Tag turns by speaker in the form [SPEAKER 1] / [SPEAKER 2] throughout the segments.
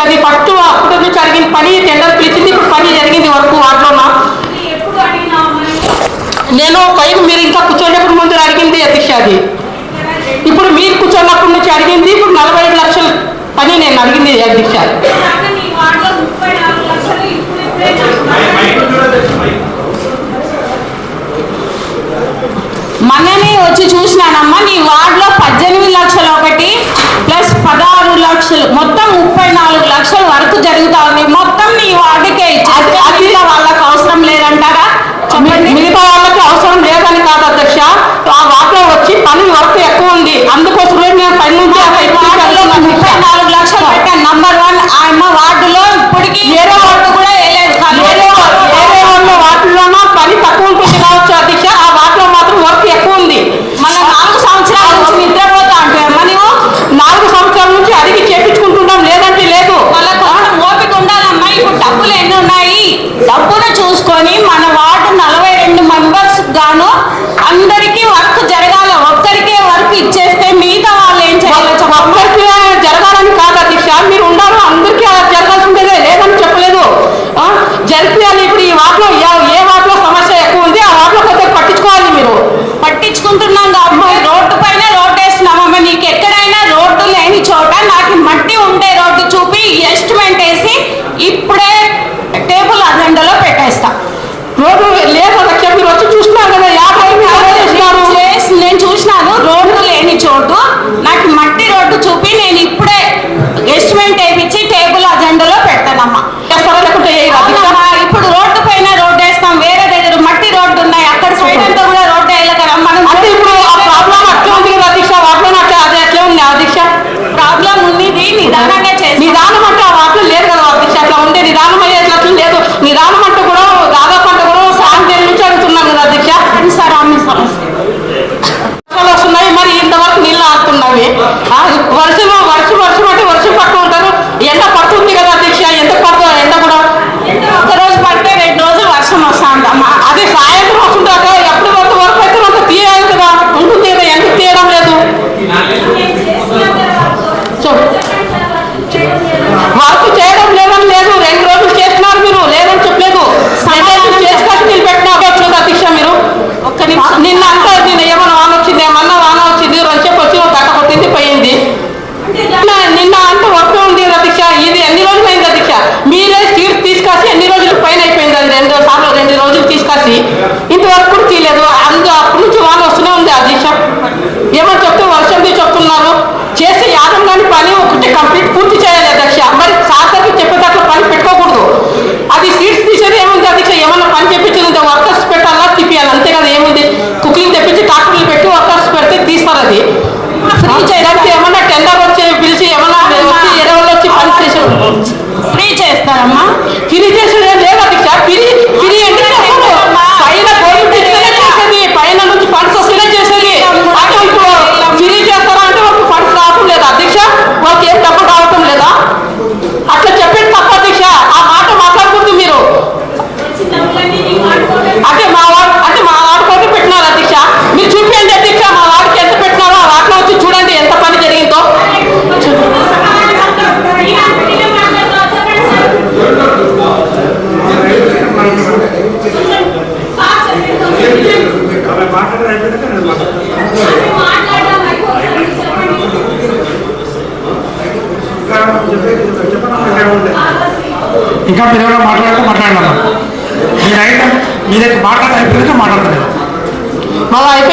[SPEAKER 1] అది ఫస్ట్ అప్పుడు నుంచి అడిగిన పని టెండర్ పిలిచింది ఇప్పుడు పని జరిగింది వరకు
[SPEAKER 2] మరి
[SPEAKER 1] నేను పైన మీరు ఇంకా కూర్చోలేప్పుడు ముందు అడిగింది అధ్యక్ష అది. ఇప్పుడు మీరు కూర్చోన్నప్పటి నుంచి అడిగింది ఇప్పుడు నలభై ఐదు లక్షలు పని నేను అడిగింది అధ్యక్ష
[SPEAKER 2] దాకా నీ వార్డులో ముప్పై నాలుగు లక్షలు ఇప్పుడు ఇప్పుడే నాకు
[SPEAKER 3] మొన్ననే వచ్చి చూసినానమ్మా నీ వార్డులో పద్దెనిమిది లక్షలు ఒకటి ప్లస్ పదహారు లక్షలు మొత్తం ముప్పై నాలుగు లక్షల వరకు జరుగుతా ఉంది. మొత్తం నీ వార్డుకే ఇచ్చేస్తే వాళ్ళకి అవసరం లేదంటారా?
[SPEAKER 1] మిగతా వాళ్ళకి అవసరం లేదని కాదు అధ్యక్ష. ఆ వాటిలో వచ్చి పని వర్క్ ఎక్కువ ఉంది. అందుకోసమే నేను పని నుంచి
[SPEAKER 3] వార్డులో ముప్పై నాలుగు లక్షలు పెట్టాను. నంబర్ వన్ ఆయమ్మ వార్డులో ఇప్పటికి ఏరో వార్డు కూడా వేయలేదు.
[SPEAKER 1] వేరే వా- వేరే వాళ్ళ వాటిలోనూ పని తక్కువ ఉంటుంది కావచ్చు అధ్యక్ష. ఆ మాత్రం వర్క్ ఎక్కువ ఉంది.
[SPEAKER 3] మన నాలుగు సంవత్సరాల నుంచి నిద్రపోతా అంటే అమ్మ
[SPEAKER 1] నాలుగు సంవత్సరాల నుంచి అడిగి చేపించుకుంటున్నాం లేదంటే లేదు.
[SPEAKER 3] వాళ్ళకు ఓపిక ఉండాలమ్మా ఇప్పుడు డబ్బులు ఎన్ని ఉన్నాయి? డబ్బును చూసుకొని మన వార్డు నలభై రెండు మెంబర్స్ గాను అందరికీ వర్క్ జరగాల. ఒక్కరికే వర్క్ ఇచ్చేస్తే మిగతా వాళ్ళు ఏం చేయాలో చెప్పమ్మా
[SPEAKER 1] ఒక్కరికి జరగాలని కాదు అధ్యక్ష మీరు ఉండాలి అందరికీ అలా జరగాల్సిందే లేదని చెప్పలేదు ఆ, జరిపియాలి ఇప్పుడు ఈ వాటిలో ఏ- ఏ వాటిలో సమస్య ఎక్కువ ఉంది ఆ వాటిలో కొద్దిగా పట్టించుకోవాలి మీరు
[SPEAKER 3] పట్టించుకుంటున్నాం అబ్బాయి రోడ్డు పైన రోడ్డు వేస్తున్నామమ్మా నీకు ఎక్కడైనా రోడ్డు లేని చోట నాకు మట్టి ఉండే రోడ్డు చూపి
[SPEAKER 1] Ahora que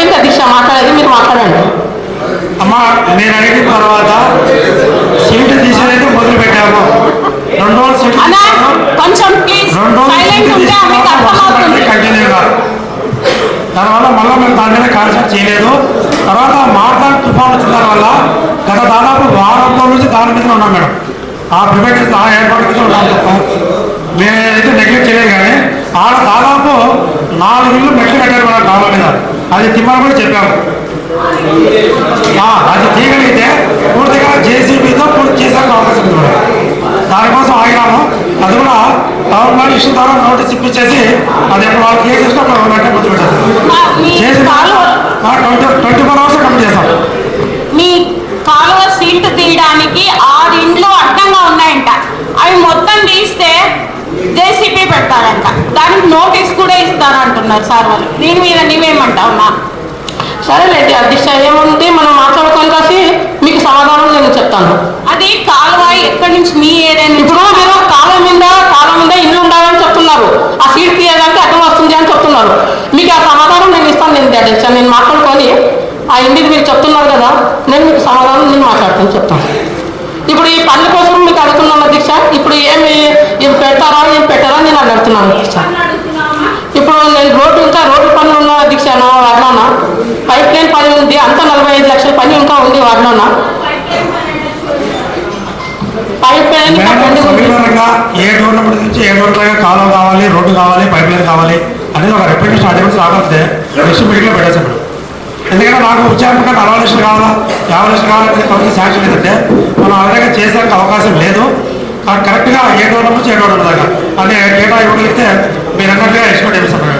[SPEAKER 1] అయిపోయింది అధ్యక్ష? మాట్లాడేది మీరు మాట్లాడండి.
[SPEAKER 4] అమ్మ నేను అడిగిన తర్వాత సీటు తీసేదైతే మొదలు పెట్టాము. రెండు రోజులు సీటు.
[SPEAKER 3] కొంచెం
[SPEAKER 4] రెండు రోజులు కంటిన్యూగా దానివల్ల మళ్ళీ మేము దాని మీద కాన్సెప్ట్ చేయలేదు. తర్వాత మార్తాన్ తుఫాన్ వచ్చిన దానివల్ల గత దాదాపు వారం రోజుల నుంచి దాని మీద ఉన్నాం మేడం. ఆ ప్రిపేర్ ఆ ఏర్పాటు మీద ఉన్నాం తప్ప నెగ్లెక్ట్ చేయలేదు కానీ ఆడ దాదాపు నాలుగు ఇళ్ళు మెట్లు కట్టారు మన డాబా మీద. అది తిమ్మని కూడా చెప్పాము. అది తీయగలిగితే పూర్తిగా జేసీబీతో పూర్తి చేసాక అవకాశం ఉంది దానికోసం ఆగినాము. అది కూడా టౌన్ ప్లాన్ ఇష్యూ ద్వారా నోటీస్ ఇప్పించేసి అది ఎప్పుడు వాళ్ళు క్లియర్ చేసినా అప్పుడు వెంటనే గుర్తు పెట్టేస్తాం
[SPEAKER 3] మా- మీ
[SPEAKER 4] చేసి
[SPEAKER 3] కాలువ
[SPEAKER 4] twenty twenty four hours complete చేస్తాం
[SPEAKER 3] మీ కాలువ సీల్ట్ తీయడానికి ఆరు ఇండ్లు అడ్డంగా ఉన్నాయంట ఇస్తానంటున్నారు సార్ వాళ్ళు దీని మీద నీవేమంటావు మా
[SPEAKER 1] సరేలేండి అధ్యక్ష ఏముంది? మనం మాట్లాడుకొని కాసి మీకు సమాధానం నేను చెప్తాను.
[SPEAKER 3] అది కాలువ ఎక్కడి నుంచి? మీ ఏరియా
[SPEAKER 1] ఇప్పుడు మీరు కాలం మీద కాలం మీద ఇల్లు ఉండాలని చెప్తున్నారు. ఆ సీట్ తీయడానికి అడ్డం వస్తుంది అని చెప్తున్నారు. మీకు ఆ సమాధానం నేను ఇస్తాను నేను అధ్యక్ష నేను మాట్లాడుకొని ఆ ఇంటికి మీరు చెప్తున్నారు కదా నేను మీకు సమాధానం నేను మాట్లాడుతాను చెప్తాను. ఇప్పుడు ఈ పనుల కోసం మీకు అడుగుతున్నాను అధ్యక్ష. ఇప్పుడు ఏమి ఇవి పెడతారా ఏం పెట్టారా నేను అడుగుతున్నాను. అధ్యక్ష
[SPEAKER 2] పనులు అడుగుతున్నావా
[SPEAKER 1] ఇప్పుడు నేను రోడ్డు ఇంకా రోడ్డు పనులు ఉన్న నా వాడిలోన పైప్ లైన్ పని ఉంది అంతా నలభై ఐదు లక్షల పని ఇంకా ఉంది వాడిలోన
[SPEAKER 2] పైప్ లైన్ అంటే
[SPEAKER 4] ఏ నుంచి ఏ గవర్నమెంట్ కాలువ కావాలి రోడ్డు కావాలి పైప్ లైన్ కావాలి అనేది ఒక రిప్రజెంటేషన్ అడ్వాన్స్ రాకపోతే నెక్స్ట్ మీటింగ్లో పెట్టేసాం మేడం. ఎందుకంటే నాకు ఉచ్చారణగా నలభై లక్షలు కావాలా యాభై లక్షలు కావాలంటే కొంత శాంక్షన్ ఏంటంటే మనం ఆ విధంగా చేసేందుకు అవకాశం లేదు. కరెక్ట్గా ఏ గవర్నమెంట్ నుంచి ఏ గవర్నమెంట్ దాకా. అదే డేటా ఇవ్వగలిగితే మీరు అన్నట్టుగా వేస్తాం మేడం.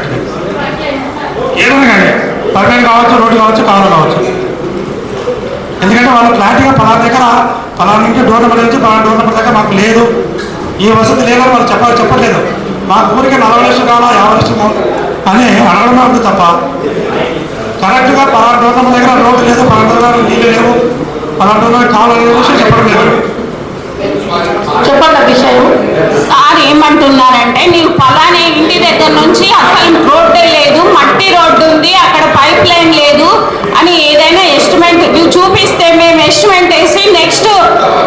[SPEAKER 4] ఏదైనా కానీ పైప్ కావచ్చు రోడ్డు కావచ్చు కాలువ కావచ్చు. ఎందుకంటే వాళ్ళు క్లారిటీగా పలానా దగ్గర పలానా నుంచి డోర్ నెంబర్ నుంచి పలానా డోర్ నెంబర్ దగ్గర మాకు లేదు. ఈ వసతి లేదని వాళ్ళు చెప్ప చెప్పట్లేదు. మాకు ఊరికి నలభై లక్షలు కావాలా యాభై లక్షలు కావాలా అని అడగడమే ఉంది తప్ప కరెక్ట్గా పలానా డోర్ నెంబర్ దగ్గర రోడ్డు లేదు పలానా డోర్ నీళ్ళు లేవు పలానా డోర్ నెంబర్ కావాలనే విషయం చెప్పడం లేదు.
[SPEAKER 1] చెప్పండి విషయం
[SPEAKER 3] సార్ ఏమంటున్నారంటే నీవు పలానే ఇంటి దగ్గర నుంచి అసలు రోడ్డే లేదు మట్టి రోడ్డు ఉంది అక్కడ పైప్ లైన్ లేదు అని ఏదైనా ఎస్టిమేట్ నువ్వు చూపిస్తే మేము ఎస్టిమేట్ వేసి నెక్స్ట్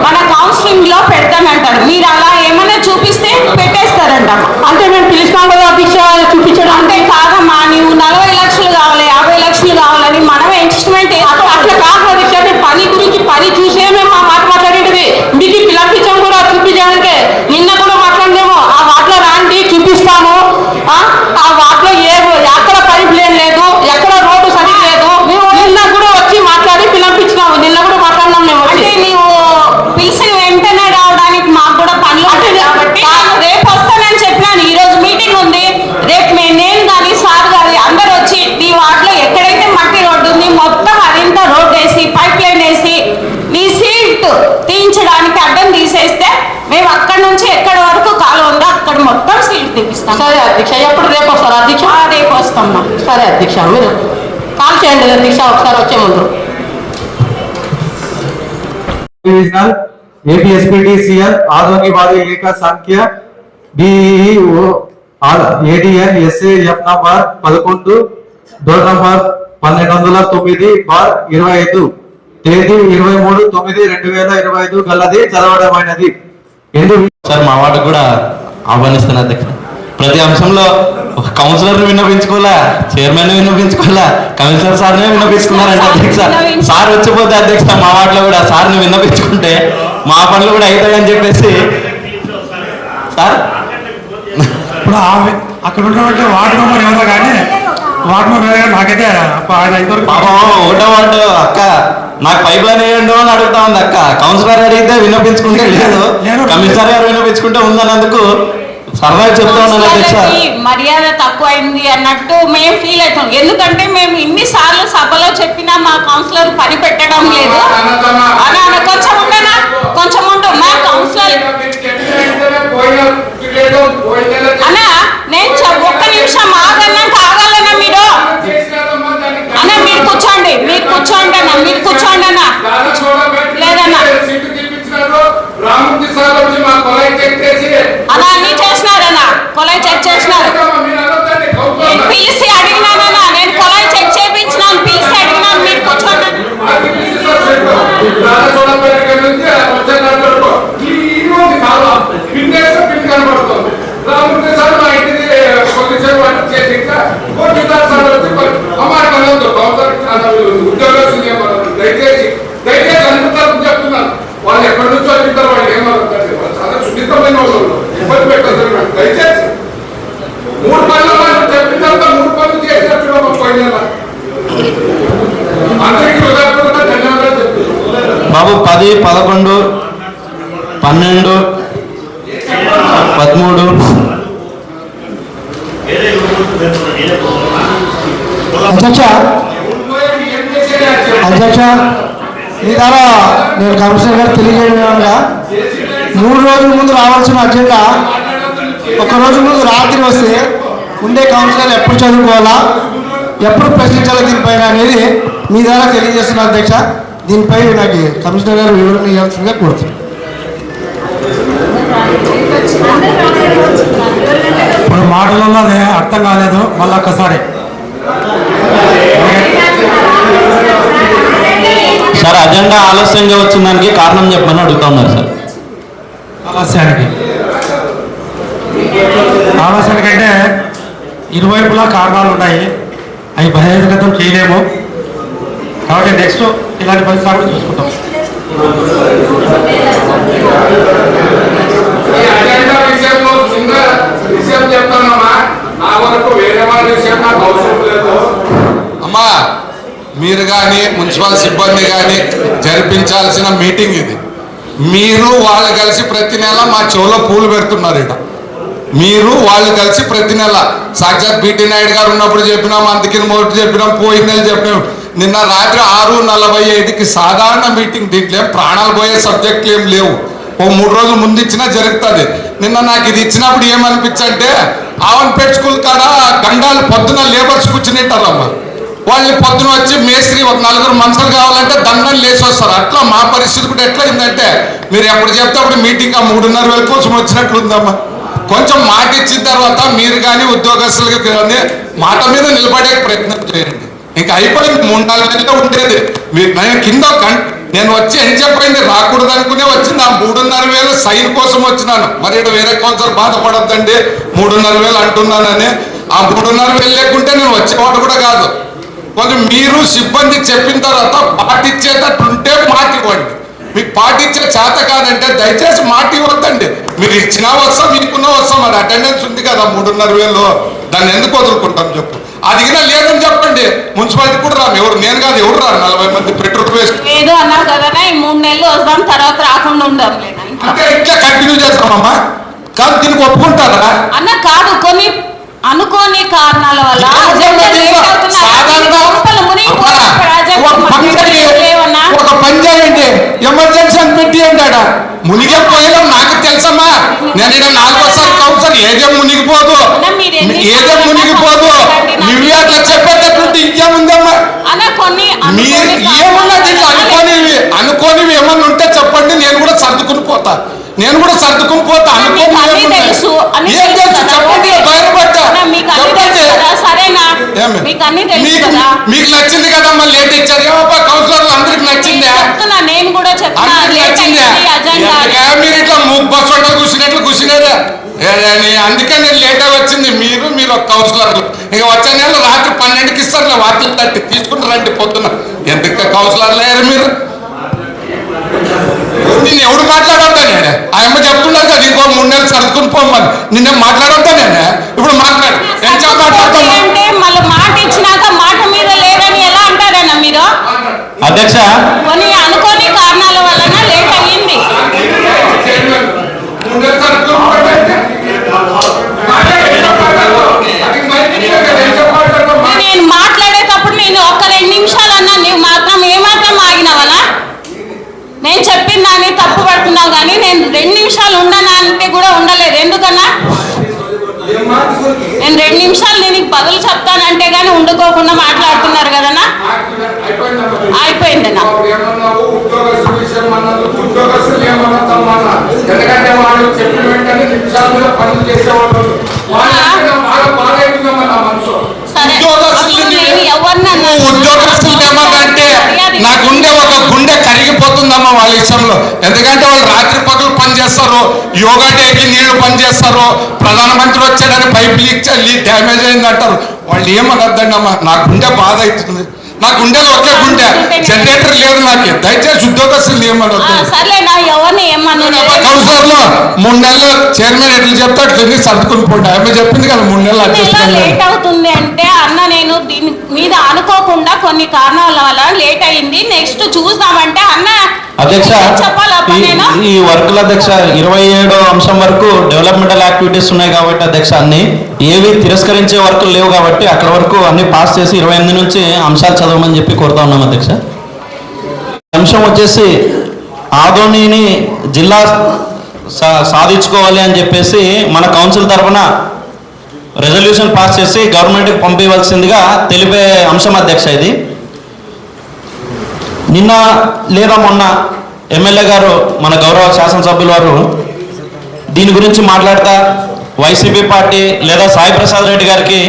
[SPEAKER 3] మన కౌన్సిలింగ్లో పెడతానంటారు మీరు అలా ఏమైనా చూపిస్తే పెట్టేస్తారంట
[SPEAKER 1] అంటే మేము పిలిచినాం కదా అధ్యక్ష చూపించడం
[SPEAKER 3] అంటే కాదమ్మా నువ్వు నలభై లక్షలు కావాలి యాభై లక్షలు కావాలని మనం ఎస్టిమేట్
[SPEAKER 1] అట్లా అట్లా కాదు అధ్యక్ష మేము పని గురించి పని చూసే మేము మా మాట మాట్లాడేది మీకు పిలిపించాం కూడా చూపించడానికి నిన్న కూడా మాట్లాడలేము ఆ వాటిలో రాండి చూపిస్తాము ఆ ఆ వాటిలో ఏ ఎక్కడ పైప్ లేన్ లేదు ఎక్కడ రోడ్డు సరి లేదు నిన్న కూడా వచ్చి మాట్లాడి పిలిపించినాము నిన్న కూడా మాట్లాడినాం మేము వచ్చి
[SPEAKER 3] అంటే నీవు పిలిచిన వెంటనే రావడానికి మాకు కూడా పనులు ఉంటాయి కాబట్టి నేను రేపు వస్తానని చెప్పినాను ఈ రోజు మీటింగ్ ఉంది రేపు మే- నేను కానీ సార్ గారి అందరు వచ్చి నీ వాటిలో ఎక్కడైతే మట్టి రోడ్డు ఉంది మొత్తం అదంతా రోడ్ వేసి పైప్ లైన్ వేసి నీ సీట్ తీయించడానికి అడ్డం తీసేస్తే మేము అక్కడ నుంచి ఎక్కడ వరకు కాలు ఉందో అక్కడ మొత్తం సీట్ తీపిస్తాం
[SPEAKER 1] సరే అధ్యక్ష ఎప్పుడు రేపు వస్తారా అధ్యక్ష?
[SPEAKER 3] రేపు వస్తామ్మా.
[SPEAKER 1] సరే అధ్యక్ష మీరు కాల్ చేయండి అధ్యక్ష ఒకసారి వచ్చే ముందు.
[SPEAKER 5] ఏపీఎస్పీటీసీఎల్ ఆధునికవాద ఏక సంఖ్య డిఈ ఏడిఎన్ ఎస్ఏఎఫ్ నంబర్ పదకొండు డోర్ నంబర్ పన్నెండు వందల తొమ్మిది బార్ ఇరవై ఐదు తేదీ ఇరవై మూడు తొమ్మిది రెండు వేల ఇరవై ఐదు గలది చదవడమైనది. ఎందుకు?
[SPEAKER 6] సార్ మా వాటికి కూడా ఆహ్వానిస్తున్నారు ప్రతి అంశంలో ఒక కౌన్సిలర్ విన్నపించుకోలే చైర్మన్ విన్నపించుకోలే కమిషనర్ సార్నే విన్నపించుకున్నారంట అధ్యక్ష. సార్ వచ్చిపోతే అధ్యక్ష మా వాటిలో కూడా సార్ని విన్నపించుకుంటే మా పనులు కూడా అవుతాయని చెప్పేసి. సార్?
[SPEAKER 4] ఇప్పుడు అక్కడ ఉన్నటువంటి వార్డు మెంబర్ ఎవరో కానీ వార్డు మెంబర్ ఎవరో నాకైతే
[SPEAKER 6] పాపం ఒకటో వాడు అక్క నాకు పైప్ లైన్ వేయండు అని అడుగుతా ఉంది అక్క. కౌన్సిలర్ అడిగితే విన్నపించుకుంటే లేదు. కమిషనర్ గారు విన్నపించుకుంటే ఉందన్నందుకు సరదాగా చెప్తా ఉన్నాను అధ్యక్ష
[SPEAKER 3] కౌన్సిలర్లకి మర్యాద తక్కువైంది అన్నట్టు మేము ఫీల్ అవుతాం. ఎందుకంటే మేము ఇన్ని సార్లు సభలో చెప్పినా మా కౌన్సిలర్ పని పెట్టడం లేదు. అని అన్న కొంచెం ఉండనా? కొంచెం ఉండు మా కౌన్సిలర్ అన్న నేను ఒక్క నిమిషం ఆగన్నా కాగలనా మీరు? అన్న మీరు కూర్చోండి. మీరు కూర్చోండి అన్న మీరు కూర్చోండి అన్న. లేదన్నా.
[SPEAKER 7] చేసి
[SPEAKER 3] అలా అన్ని చేసినారన్న కొలై చెక్ చేసినారు
[SPEAKER 7] మీరు అనొద్దండి,
[SPEAKER 3] నేను
[SPEAKER 7] కౌన్సిలర్
[SPEAKER 3] పిలిచి అడిగినానన్నా నేను కొలై చెక్ చేయించినాను పిలిచి అడిగినాను మీరు కూర్చోండి అన్న.
[SPEAKER 7] మాకు పిలిచి సార్ చెప్పు. రాజచోడపల్లి నుంచి వచ్చే దాంట్లో ఈ ఈ రోజు కాదు పిన్నేస్తే పిన్ కనబడుతుంది రామూర్తి సార్ మా ఇంటికి కొద్దిసేపు వంట చేసి ఇంకా కోటిదార్ సార్ వచ్చి అమ్మాయి కలవద్దు కౌన్సిలర్ చాలా ఉద్యోగస్తులు ఏమన్నారు దయచేసి దయచేసి అనుకుంటారు చెప్తున్నాను వాళ్ళు ఎక్కడి నుంచో వచ్చింటారు వాళ్ళు ఏమవుతారు వాళ్ళు చాలా సున్నితమైన వాళ్ళు ఇబ్బంది పెట్టదు దయచేసి మూడు పనులు మనం చెప్పిన తర్వాత మూడు పనులు చేసినట్టు మాకు పోయిన నెల. అందరికీ హృదయపూర్వక ధన్యవాదాలు చెప్తున్నాను
[SPEAKER 6] బాబు పది పదకొండు పన్నెండు పదమూడు.
[SPEAKER 8] అధ్యక్ష అధ్యక్ష మీ ద్వారా నేను కమిషనర్ గారు తెలియజేయడంగా మూడు రోజుల ముందు రావాల్సిన అజెండా ఒక రోజు ముందు రాత్రి వస్తే ఉండే కౌన్సిలర్ ఎప్పుడు చదువుకోవాలా ఎప్పుడు ప్రశ్నించాలి దీనిపైన అనేది మీ ద్వారా తెలియజేస్తున్నారు అధ్యక్ష. దీనిపై నాకు కమిషనర్ గారు వివరణ ఇవ్వాల్సిందిగా కోరుతున్నాను
[SPEAKER 4] ఇప్పుడు మాటలలో అది అర్థం కాలేదు మళ్ళీ ఒక్కసారి
[SPEAKER 6] సార్ అజెండా ఆలస్యంగా వచ్చిన దానికి కారణం చెప్పమని అడుగుతా ఉన్నారు సార్.
[SPEAKER 4] ఆలస్యానికి. ఆలస్యానికి అంటే ఇరువైపులా కారణాలు ఉన్నాయి అవి బహిర్గతం చేయలేము. కాబట్టి నెక్స్ట్ ఇలాంటి పరిస్థితులు చూసుకుంటాం.
[SPEAKER 7] అమ్మా మీరు కానీ మున్సిపల్ సిబ్బంది కానీ జరిపించాల్సిన మీటింగ్ ఇది. మీరు వాళ్ళు కలిసి ప్రతి నెల మా చెవులో పూలు పెడుతున్నారు ఇక్కడ మీరు వాళ్ళు కలిసి ప్రతి నెల సాక్షాత్ పిటి నాయుడు గారు ఉన్నప్పుడు చెప్పినాం అందుకని మొదటి చెప్పినాం పోయిన నెల చెప్పినాం. నిన్న రాత్రి ఆరు నలభై ఐదుకి సాధారణ మీటింగ్ దీంట్లో ఏం ప్రాణాలు పోయే సబ్జెక్టులు ఏం లేవు. ఓ మూడు రోజులు ముందు ఇచ్చినా జరుగుతుంది. నిన్న నాకు ఇది ఇచ్చినప్పుడు ఏమనిపించంటే ఆవన్పేట స్కూల్ కాడ గండాలు పొద్దున లేబర్స్ కూర్చునింటారమ్మ వాళ్ళు పొద్దున వచ్చి మేస్త్రి ఒక నలుగురు మనుషులు కావాలంటే దండం లేచి వస్తారు అట్లా మా పరిస్థితి కూడా ఎట్లా అయిందంటే మీరు ఎప్పుడు చెప్తే అప్పుడు మీటింగ్ ఆ మూడున్నర వేల కోసం వచ్చినట్లుందమ్మా కొంచెం మాట ఇచ్చిన తర్వాత మీరు కానీ ఉద్యోగస్తులకి కానీ మాట మీద నిలబడే ప్రయత్నం చేయండి. ఇంకా అయిపోయింది. మూడు నాలుగు నెలలు ఉండేది? మీరు నేను కింద నేను వచ్చి ఏం చెప్పింది రాకూడదు అనుకునే వచ్చింది ఆ మూడున్నర వేలు సైన్ కోసం వచ్చినాను. మరి ఇక్కడ వేరే కొంచెం బాధపడద్దండి. మూడున్నర వేలు అంటున్నానని. ఆ మూడున్నర వేలు లేకుంటే నేను వచ్చేవాడు కూడా కాదు. కొంచెం మీరు సిబ్బంది చెప్పిన తర్వాత పాటిచ్చేటట్టుంటే మాట ఇవ్వండి మీకు పాటించే చేత కాదంటే దయచేసి మాట ఇవ్వద్దండి. మీరు ఇచ్చినా వస్తాం మీకున్నా వస్తాం మరి అటెండెన్స్ ఉంది కదా మూడున్నర వేలు. దాన్ని ఎందుకు వదులుకుంటాం చెప్పు. అదిగినా లేదని చెప్పండి. మున్సిపాలిటీ కూడా రాము. ఎవరు నేను కాదు ఎవరు రారు? నలభై మంది పెట్రోల్ వేస్ట్.
[SPEAKER 3] లేదు అన్నారు కదా ఈ మూడు నెలలు వస్తాం తర్వాత రాకుండా ఉండాలి
[SPEAKER 7] అంటే ఇట్లా కంటిన్యూ చేస్తామమ్మా. కాదు దీనికి ఒప్పుకుంటారా?
[SPEAKER 3] అన్న కాదు కొన్ని అనుకోని కారణాల వల్ల
[SPEAKER 7] ఒక పని
[SPEAKER 3] మధ్యలో
[SPEAKER 7] చేయండి.
[SPEAKER 3] లేవన్నా?
[SPEAKER 7] ఒక పని చేయండి. ఎమర్జెన్సీ అని పెట్టి అంటాడా. మునిగే పోయడం నాకు తెలుసమ్మా. నేను ఇక్కడ నాలుగోసారి కౌన్సిల్ ఏదేం మునిగిపోదు. ఏదేం మునిగిపోదు. నువ్వే అట్లా చెప్పేటటువంటి ఇంకేముందమ్మా మీరు ఏమన్నా దీంట్లో అనుకోనివి? అనుకోనివి ఏమన్నా ఉంటే చెప్పండి. నేను కూడా సర్దుకుని పోతా. నేను కూడా సర్దుకుని పోతా. అనుకోని ఏం
[SPEAKER 3] తెలుసు.
[SPEAKER 7] చెప్పండి బయటపడ్డా
[SPEAKER 3] అన్న, మీకు అన్నీ తెలుసు
[SPEAKER 7] చెప్పండి
[SPEAKER 3] కదా సరేనా
[SPEAKER 7] ఏమి?
[SPEAKER 3] మీకు అన్నీ తెలుసు
[SPEAKER 7] మీకు
[SPEAKER 3] కదా.
[SPEAKER 7] మీకు నచ్చింది కదా మళ్ళీ లేట్ ఇచ్చారు ఏమప్పా కౌన్సిలర్లు అందరికి నచ్చిందే?
[SPEAKER 3] చెప్తున్నా నేను కూడా చెప్తున్నా. లేట్ అయింది అజెండా
[SPEAKER 7] మీరు ఇట్లా బస్ వంటలు కూర్చున్నట్లు కూర్చునేదే ఏ, ఏ, నీ- అందుకే నేను లేట్ వచ్చింది. మీరు మీరు ఒక కౌన్సిలర్లు ఇక వచ్చే నెల రాత్రి పన్నెండుకి ఇస్తారు వార్తలు తట్టి తీసుకుని రండి పొద్దున. ఎందుకు కౌన్సిలర్లు అయ్యారు మీరు? నిన్ను ఎవడు మాట్లాడొద్దా నేను? ఆయమ్మ చెప్తున్నాను కదా ఇంకో మూడు నెలలు సర్దుకుని పోమని నిన్నే మాట్లాడొద్దా నేను? ఇప్పుడు మాట్లాడు. ఎంత మాట్లాడతాను
[SPEAKER 6] అధ్యక్ష
[SPEAKER 3] కొన్ని అనుకోని కారణాల వలన లేట్ అయ్యింది. నేను మాట్లాడేటప్పుడు నేను ఒక్క రెండు నిమిషాలు అన్నా నువ్వు మాత్రం ఏమాత్రం ఆగినావనా? నేను చెప్పిన దాన్ని తప్పు పడుతున్నావు కానీ నేను రెండు నిమిషాలు ఉండనా అంటే కూడా ఉండలేదు. ఎందుకన్నా? నేను రెండు నిమిషాలు నేను నీకు బదులు చెప్తానంటే కానీ ఉండుకోకుండా మాట్లాడుతున్నారు
[SPEAKER 7] అన్నది ఉద్యోగస్తులు ఏమన్నా తమ్మన్నా ఎందుకంటే వాళ్ళు చెప్పిన వెంటనే నిమిషాల్లో పనులు చేసేవాళ్ళు. వాళ్ళంటే బాగా మనసు.
[SPEAKER 3] సరే.
[SPEAKER 7] ఉద్యోగస్తులు
[SPEAKER 3] అప్పుడు నేను ఎవరినన్నా
[SPEAKER 7] ఉద్యోగస్తులు ఏమన్నంటే నా గుండె ఒక గుండె కరిగిపోతుందమ్మా వాళ్ళ విషయంలో. ఎందుకంటే వాళ్ళు రాత్రి పగలు పని చేస్తారు యోగా డేకి నీళ్ళు పని చేస్తారు ప్రధానమంత్రి వచ్చాడని పైప్ లీక్ లీక్ డ్యామేజ్ అయింది అంటారు వాళ్ళు ఏమనొద్దండి అమ్మా? నా గుండె బాధ అవుతుంది. నా గుండెలో ఒకే గుండె. జనరేటర్ లేదు నాకు. దయచేసి ఉద్యోగస్తులు
[SPEAKER 3] ఎవరిని ఏమన్నా?
[SPEAKER 7] కౌన్సిలర్లో మూడు నెలలు చైర్మన్ ఎట్లా చెప్తే అట్లా ఎన్ని సర్దుకుని పోండి ఆమె చెప్పింది కదా మూడు నెలలు
[SPEAKER 3] లేట్ అవుతుంది అంటే అన్న నేను దీని మీద అనుకోకుండా కొన్ని కారణాల వల్ల లేట్ అయింది. నెక్స్ట్ చూద్దామంటే అన్న
[SPEAKER 6] అధ్యక్ష ఈ- వర్కుల అధ్యక్ష ఇరవై ఏడో అంశం వరకు డెవలప్మెంటల్ యాక్టివిటీస్ ఉన్నాయి కాబట్టి అధ్యక్ష అన్ని ఏవి తిరస్కరించే వర్కులు లేవు కాబట్టి అక్కడ వరకు అన్ని పాస్ చేసి ఇరవై ఎనిమిది నుంచి అంశాలు చదవమని చెప్పి కోరుతా ఉన్నాం అధ్యక్ష. అంశం వచ్చేసి ఆదోనిని జిల్లా సాధించుకోవాలి అని చెప్పేసి మన కౌన్సిల్ తరఫున రెజల్యూషన్ పాస్ చేసి గవర్నమెంట్కి పంపించవలసిందిగా తెలిపే అంశం అధ్యక్ష ఇది. నిన్న లేదా మొన్న ఎమ్మెల్యే గారు మన గౌరవ శాసనసభ్యుల వారు దీని గురించి మాట్లాడతా వైసీపీ పార్టీ లేదా సాయి ప్రసాద్ రెడ్డి గారికి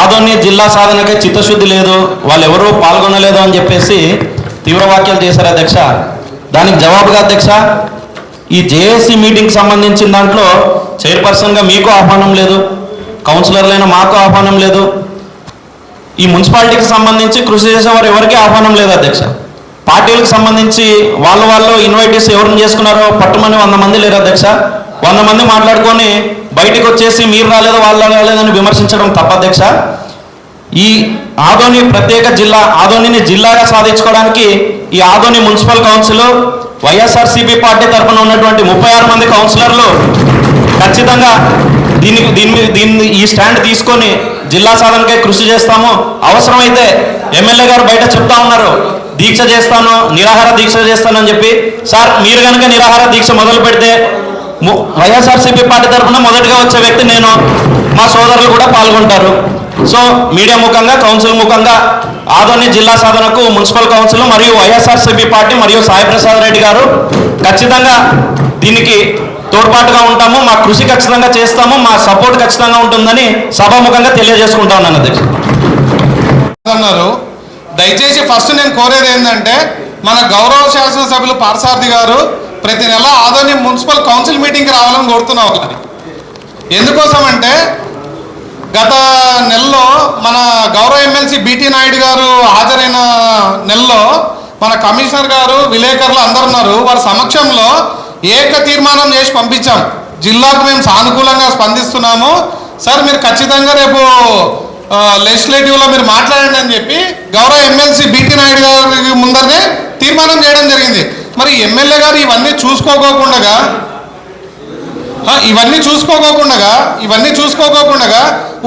[SPEAKER 6] ఆదోని జిల్లా సాధనకే చిత్తశుద్ధి లేదు వాళ్ళు ఎవరూ పాల్గొనలేదు అని చెప్పేసి తీవ్ర వ్యాఖ్యలు చేశారు అధ్యక్ష. దానికి జవాబుగా అధ్యక్ష ఈ జేఏసీ మీటింగ్ సంబంధించిన దాంట్లో చైర్పర్సన్గా మీకు ఆహ్వానం లేదు కౌన్సిలర్లైన మాకు ఆహ్వానం లేదు. ఈ మున్సిపాలిటీకి సంబంధించి కృషి చేసేవారు ఎవరికీ ఆహ్వానం లేదు అధ్యక్ష. పార్టీలకు సంబంధించి వాళ్ళు వాళ్ళు ఇన్వైటీస్ ఎవరిని చేసుకున్నారో పట్టుమని వంద మంది లేరు అధ్యక్ష. వంద మంది మాట్లాడుకొని బయటికి వచ్చేసి మీరు రాలేదు వాళ్ళు రాలేదని విమర్శించడం తప్ప అధ్యక్ష. ఈ ఆదోని ప్రత్యేక జిల్లా ఆదోనిని జిల్లాగా సాధించుకోవడానికి ఈ Adoni municipal council YSRCP party తరఫున ఉన్నటువంటి ముప్పై ఆరు మంది కౌన్సిలర్లు ఖచ్చితంగా దీనికి దీని మీద- దీన్ని ఈ స్టాండ్ తీసుకొని జిల్లా సాధనకై కృషి చేస్తాము. అవసరమైతే ఎమ్మెల్యే గారు బయట చెప్తా ఉన్నారు. దీక్ష చేస్తాను నిరాహార దీక్ష చేస్తాను అని చెప్పి. సార్ మీరు కనుక నిరాహార దీక్ష మొదలు పెడితే వైఎస్ఆర్సీపీ పార్టీ తరఫున మొదటిగా వచ్చే వ్యక్తి నేను. మా సోదరులు కూడా పాల్గొంటారు. సో మీడియా ముఖంగా కౌన్సిల్ ముఖంగా ఆదోని జిల్లా సాధనకు మున్సిపల్ కౌన్సిల్ మరియు వైఎస్ఆర్సీపీ పార్టీ మరియు సాయి ప్రసాద్ రెడ్డి గారు ఖచ్చితంగా దీనికి తోడ్పాటుగా ఉంటాము. మా కృషి ఖచ్చితంగా చేస్తాము. మా సపోర్ట్ ఖచ్చితంగా ఉంటుందని సభాముఖంగా తెలియజేసుకుంటా ఉన్నాను అధ్యక్ష.
[SPEAKER 9] అన్నారు. దయచేసి ఫస్ట్ నేను కోరేది ఏంటంటే మన గౌరవ శాసనసభ్యులు పార్సారథి గారు ప్రతి నెల ఆదోని మున్సిపల్ కౌన్సిల్ మీటింగ్కి రావాలని కోరుతున్నాం ఒకటి ఎందుకోసం అంటే గత నెలలో మన గౌరవ ఎమ్మెల్సీ బీటీ నాయుడు గారు హాజరైన నెలలో మన కమిషనర్ గారు విలేకరులు అందరు ఉన్నారు. వారి సమక్షంలో ఏక తీర్మానం చేసి పంపించాం. జిల్లాకు మేము సానుకూలంగా స్పందిస్తున్నాము. సార్ మీరు ఖచ్చితంగా రేపు లెజిస్లేటివ్లో మీరు మాట్లాడండి అని చెప్పి గౌరవ ఎమ్మెల్సీ బీటీ నాయుడు గారి ముందరనే తీర్మానం చేయడం జరిగింది. మరి ఎమ్మెల్యే గారు ఇవన్నీ చూసుకోకోకుండా ఇవన్నీ చూసుకోకోకుండా ఇవన్నీ చూసుకోకోకుండా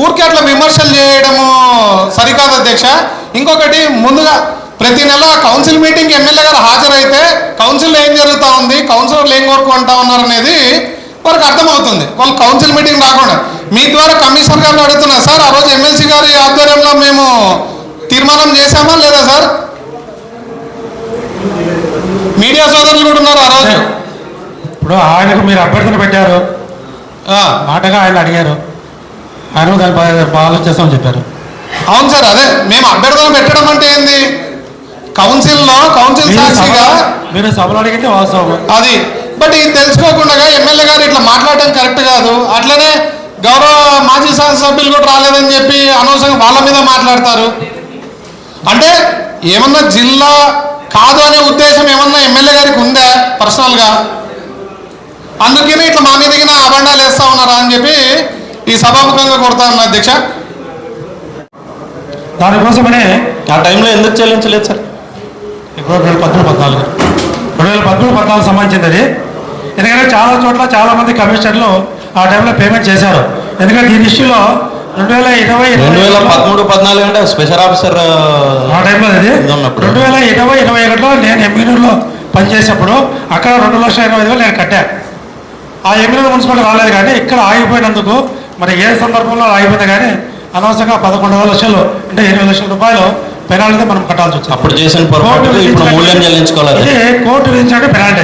[SPEAKER 9] ఊరికే అట్లా విమర్శలు చేయడము సరికాదు అధ్యక్ష. ఇంకొకటి ముందుగా ప్రతి నెల కౌన్సిల్ మీటింగ్ ఎమ్మెల్యే గారు హాజరైతే కౌన్సిల్ ఏం జరుగుతూ ఉంది కౌన్సిలర్లు ఏం కోరుకుంటా ఉన్నారు అనేది వారికి అర్థమవుతుంది. వాళ్ళు కౌన్సిల్ మీటింగ్ రాకుండా. మీ ద్వారా కమిషనర్ గారిని అడుగుతున్నా సార్ ఆ రోజు ఎమ్మెల్సీ గారి ఆధ్వర్యంలో మేము తీర్మానం చేశామా లేదా సార్? మీడియా సోదరులు కూడా ఉన్నారు ఆ రోజు.
[SPEAKER 4] ఇప్పుడు ఆయనకు మీరు అభ్యర్థన పెట్టారు. మాటగా ఆయన అడిగారు. ఆయన దాని బా- ఆలోచిస్తామని చెప్పారు.
[SPEAKER 9] అవును సార్ అదే. మేము అభ్యర్థన పెట్టడం అంటే ఏంది? కౌన్సిల్లో కౌన్సిల్ సాక్షిగా
[SPEAKER 4] సభ- మీరు సభలో అడిగితే వాస్తవం
[SPEAKER 9] అది బట్ ఇది తెలుసుకోకుండా ఎమ్మెల్యే గారు ఇట్లా మాట్లాడడం కరెక్ట్ కాదు. అట్లనే గౌరవ మాజీ శాసనసభ్యులు కూడా రాలేదని చెప్పి అనవసరంగా వాళ్ళ మీద మాట్లాడతారు. అంటే ఏమన్నా జిల్లా కాదు అనే ఉద్దేశం ఏమన్నా ఎమ్మెల్యే గారికి ఉందా పర్సనల్గా? అందుకని ఇట్లా మా మీదకి నా అబండాలు వేస్తా ఉన్నారా అని చెప్పి ఈ సభాముఖంగా కొడతా ఉన్నా అధ్యక్ష.
[SPEAKER 4] దానికోసమనే
[SPEAKER 6] ఆ టైంలో ఎందుకు చెల్లించలేదు సార్?
[SPEAKER 4] ఇప్పుడు రెండు వేల పద్మూడు పద్నాలుగు. రెండు వేల పద్మూడు పద్నాలుగు సంబంధించింది అది. ఎందుకంటే చాలా చోట్ల చాలా మంది కమిషనర్లు ఆ టైంలో పేమెంట్ చేశారు. ఎందుకంటే దీని ఇష్యూలో రెండు వేల ఇరవై
[SPEAKER 6] రెండు వేల పదమూడు పద్నాలుగు అంటే స్పెషల్ ఆఫీసర్
[SPEAKER 4] ఆ టైంలో అది.
[SPEAKER 6] ఇది.
[SPEAKER 4] రెండు వేల ఇరవై ఇరవై ఒకటిలో నేను ఎమ్మినూరులో పనిచేసేప్పుడు అక్కడ రెండు లక్షల ఇరవై ఐదు వేలు నేను కట్టాను ఆ ఎమ్మినూరు మున్సిపాలిటీ రాలేదు కానీ ఇక్కడ ఆగిపోయినందుకు మరి ఏ సందర్భంలో ఆగిపోయింది కానీ అనవసరంగా పదకొండు లక్షలు అంటే ఇరవై లక్షల రూపాయలు పెనాల్టీ మనం కట్టాల్సి వచ్చింది.
[SPEAKER 6] అప్పుడు చేసిన
[SPEAKER 4] కోర్టు విధించినట్టు పెనాల్టీ